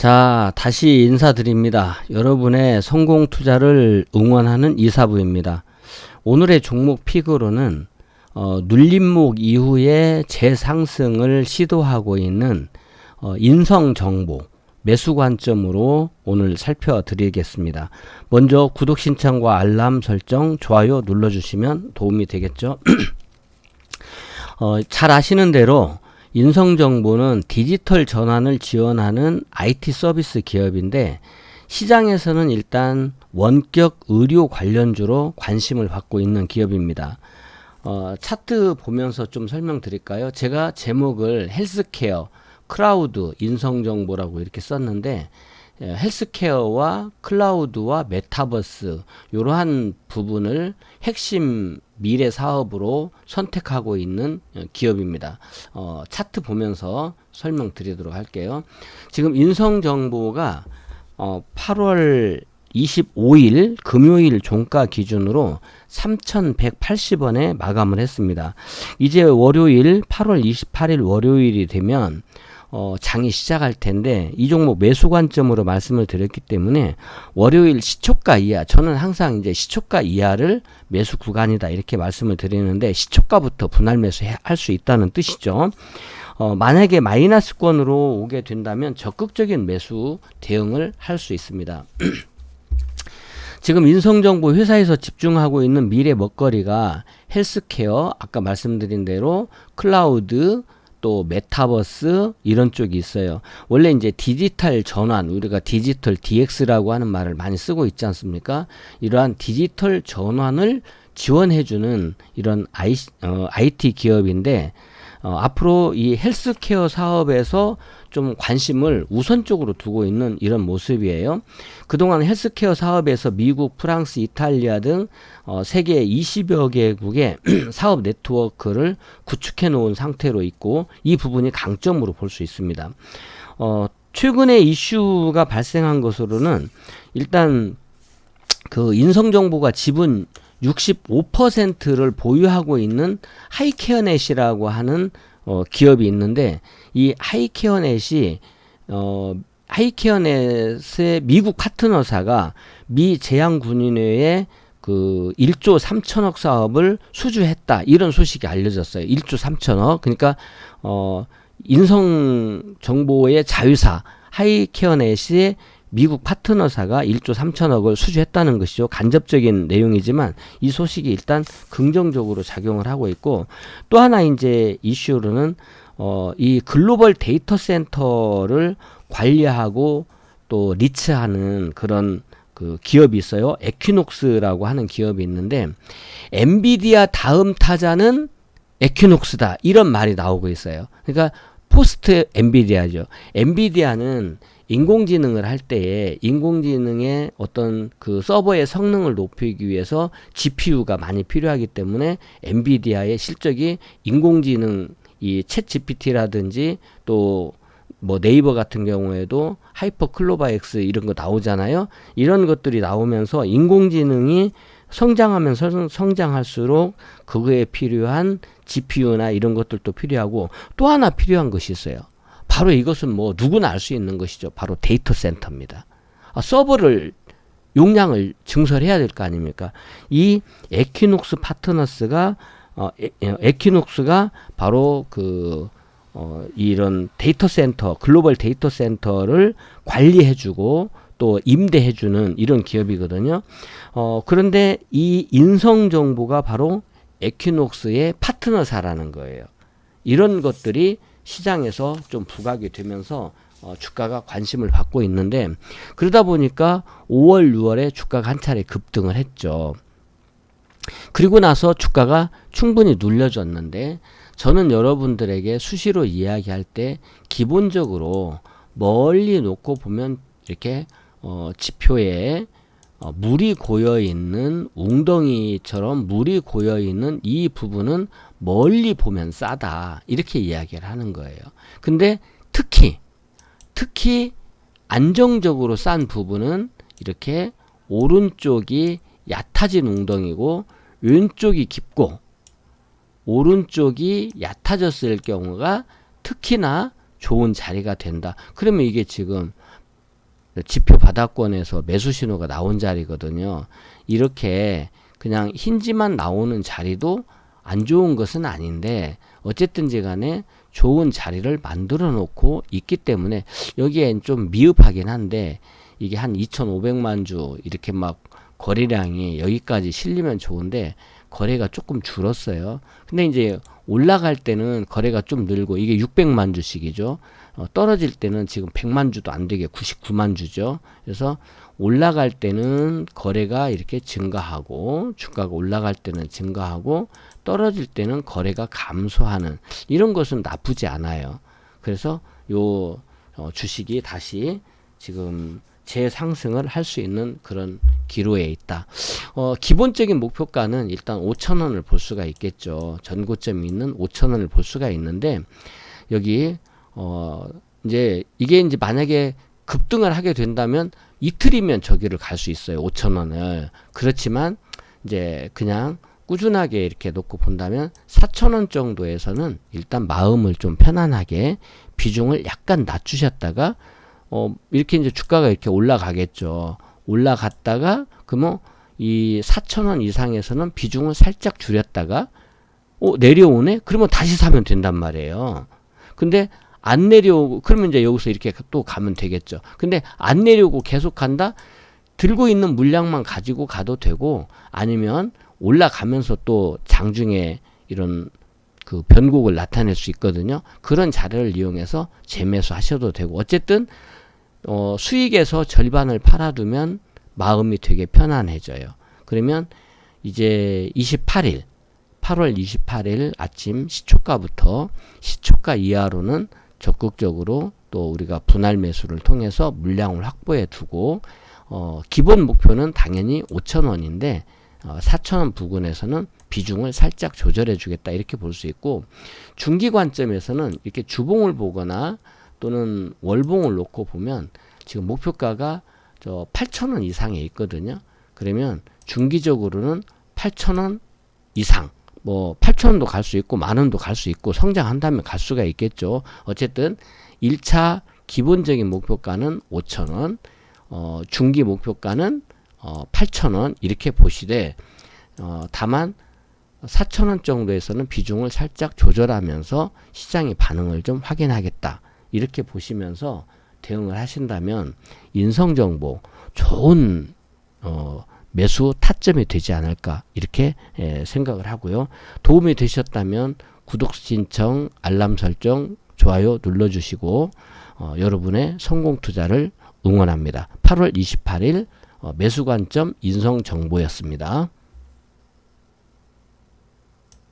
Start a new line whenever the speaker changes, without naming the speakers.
자, 다시 인사드립니다. 여러분의 성공 투자를 응원하는 이사부입니다. 오늘의 종목 픽으로는 어, 눌림목 이후에 재상승을 시도하고 있는 어, 인성정보 매수 관점으로 오늘 살펴드리겠습니다. 먼저 구독 신청과 알람 설정, 좋아요 눌러주시면 도움이 되겠죠. 어, 잘 아시는 대로 인성정보는 디지털 전환을 지원하는 IT 서비스 기업인데 시장에서는 일단 원격 의료 관련주로 관심을 받고 있는 기업입니다. 어, 차트 보면서 좀 설명드릴까요? 제가 제목을 헬스케어, 크라우드, 인성정보라고 이렇게 썼는데 예, 헬스케어와 클라우드와 메타버스 이러한 부분을 핵심 미래 사업으로 선택하고 있는 어, 기업입니다. 어, 차트 보면서 설명드리도록 할게요. 지금 인성정보가 어, 8월 25일 금요일 종가 기준으로 3,180원에 마감을 했습니다. 이제 월요일 8월 28일 월요일이 되면 어, 장이 시작할 텐데 이 종목 매수 관점으로 말씀을 드렸기 때문에 월요일 시초가 이하 저는 항상 이제 시초가 이하를 매수 구간이다 이렇게 말씀을 드리는데 시초가부터 분할 매수할 수 있다는 뜻이죠. 어, 만약에 마이너스권으로 오게 된다면 적극적인 매수 대응을 할 수 있습니다. 지금 인성정보 회사에서 집중하고 있는 미래 먹거리가 헬스케어, 아까 말씀드린 대로 클라우드, 또 메타버스 이런 쪽이 있어요. 원래 이제 디지털 전환 우리가 디지털 DX라고 하는 말을 많이 쓰고 있지 않습니까? 이러한 디지털 전환을 지원해주는 이런 I, 어, IT 기업인데 어, 앞으로 이 헬스케어 사업에서 좀 관심을 우선적으로 두고 있는 이런 모습이에요. 그동안 헬스케어 사업에서 미국, 프랑스, 이탈리아 등 어, 세계 20여 개국의 사업 네트워크를 구축해 놓은 상태로 있고 이 부분이 강점으로 볼 수 있습니다. 어, 최근에 이슈가 발생한 것으로는 일단 그 인성정보가 지분 65%를 보유하고 있는 하이케어넷이라고 하는 어, 기업이 있는데 이 하이케어넷이 어, 하이케어넷의 미국 파트너사가 미 제양군인회에 그 1조 3천억 사업을 수주했다 이런 소식이 알려졌어요. 1조 3천억 그러니까 어 인성 정보의 자유사 하이케어넷이 미국 파트너사가 1조 3천억을 수주했다는 것이죠. 간접적인 내용이지만 이 소식이 일단 긍정적으로 작용을 하고 있고 또 하나 이제 이슈로는 어, 이 글로벌 데이터 센터를 관리하고 또 리츠하는 그런 그 기업이 있어요. 에퀴녹스라고 하는 기업이 있는데 엔비디아 다음 타자는 에퀴녹스다 이런 말이 나오고 있어요. 그러니까 포스트 엔비디아죠. 엔비디아는 인공지능을 할 때에 인공지능의 어떤 그 서버의 성능을 높이기 위해서 GPU가 많이 필요하기 때문에 엔비디아의 실적이 인공지능 이 챗 GPT라든지 또뭐 네이버 같은 경우에도 하이퍼 클로바 X 이런 거 나오잖아요. 이런 것들이 나오면서 인공지능이 성장하면서 성장할수록 그거에 필요한 GPU나 이런 것들도 필요하고 또 하나 필요한 것이 있어요. 바로 이것은 뭐 누구나 알 수 있는 것이죠. 바로 데이터 센터입니다. 아, 서버를 용량을 증설해야 될 거 아닙니까? 이 에퀴녹스 파트너스가 어, 에, 에퀴녹스가 바로 그 어, 이런 데이터 센터, 글로벌 데이터 센터를 관리해주고 또 임대해주는 이런 기업이거든요. 어, 그런데 이 인성 정보가 바로 에퀴녹스의 파트너사라는 거예요. 이런 것들이 시장에서 좀 부각이 되면서 어, 주가가 관심을 받고 있는데 그러다 보니까 5월, 6월에 주가가 한 차례 급등을 했죠. 그리고 나서 주가가 충분히 눌려졌는데 저는 여러분들에게 수시로 이야기할 때 기본적으로 멀리 놓고 보면 이렇게 어, 지표에 어, 물이 고여 있는 웅덩이처럼 물이 고여 있는 이 부분은 멀리 보면 싸다 이렇게 이야기를 하는 거예요. 근데 특히 특히 안정적으로 싼 부분은 이렇게 오른쪽이 얕아진 웅덩이고 왼쪽이 깊고 오른쪽이 얕아졌을 경우가 특히나 좋은 자리가 된다. 그러면 이게 지금 지표 바닥권에서 매수 신호가 나온 자리거든요. 이렇게 그냥 흰지만 나오는 자리도 안 좋은 것은 아닌데 어쨌든지 간에 좋은 자리를 만들어 놓고 있기 때문에 여기엔 좀 미흡하긴 한데 이게 한 2,500만 주 이렇게 막 거래량이 여기까지 실리면 좋은데 거래가 조금 줄었어요. 근데 이제 올라갈 때는 거래가 좀 늘고 이게 600만 주씩이죠. 어, 떨어질 때는 지금 100만 주도 안 되게 99만 주죠. 그래서 올라갈 때는 거래가 이렇게 증가하고 주가가 올라갈 때는 증가하고 떨어질 때는 거래가 감소하는 이런 것은 나쁘지 않아요. 그래서 요 어, 주식이 다시 지금 재상승을 할 수 있는 그런 기로에 있다. 어, 기본적인 목표가는 일단 5천 원을 볼 수가 있겠죠. 전고점이 있는 5천 원을 볼 수가 있는데 여기 어, 이제 이게 이제 만약에 급등을 하게 된다면 이틀이면 저기를 갈 수 있어요. 5천 원을. 그렇지만 이제 그냥 꾸준하게 이렇게 놓고 본다면 4천 원 정도에서는 일단 마음을 좀 편안하게 비중을 약간 낮추셨다가 어 이렇게 이제 주가가 이렇게 올라가겠죠. 올라갔다가 그러면 이 4천 원 이상에서는 비중을 살짝 줄였다가 어 내려오네? 그러면 다시 사면 된단 말이에요. 근데 안 내려오고 그러면 이제 여기서 이렇게 또 가면 되겠죠. 근데 안 내려오고 계속 간다? 들고 있는 물량만 가지고 가도 되고 아니면 올라가면서 또 장중에 이런 그 변곡을 나타낼 수 있거든요. 그런 자료를 이용해서 재매수 하셔도 되고 어쨌든 어 수익에서 절반을 팔아두면 마음이 되게 편안해져요. 그러면 이제 28일 8월 28일 아침 시초가부터 시초가 이하로는 적극적으로 또 우리가 분할 매수를 통해서 물량을 확보해 두고 어, 기본 목표는 당연히 5천 원인데 어, 4천 원 부근에서는 비중을 살짝 조절해 주겠다 이렇게 볼 수 있고 중기 관점에서는 이렇게 주봉을 보거나 또는 월봉을 놓고 보면 지금 목표가가 저 8천 원 이상에 있거든요. 그러면 중기적으로는 8천 원 이상 뭐 8천 원도 갈 수 있고 만 원도 갈 수 있고 성장한다면 갈 수가 있겠죠. 어쨌든 1차 기본적인 목표가는 5천 원, 어, 중기 목표가는 어, 8천 원 이렇게 보시되 어, 다만 4천 원 정도에서는 비중을 살짝 조절하면서 시장의 반응을 좀 확인하겠다 이렇게 보시면서 대응을 하신다면 인성정보 좋은 어, 매수 타점이 되지 않을까 이렇게 예, 생각을 하고요. 도움이 되셨다면 구독 신청, 알람 설정, 좋아요 눌러주시고 어, 여러분의 성공 투자를 응원합니다. 8월 28일 어, 매수 관점 인성 정보였습니다.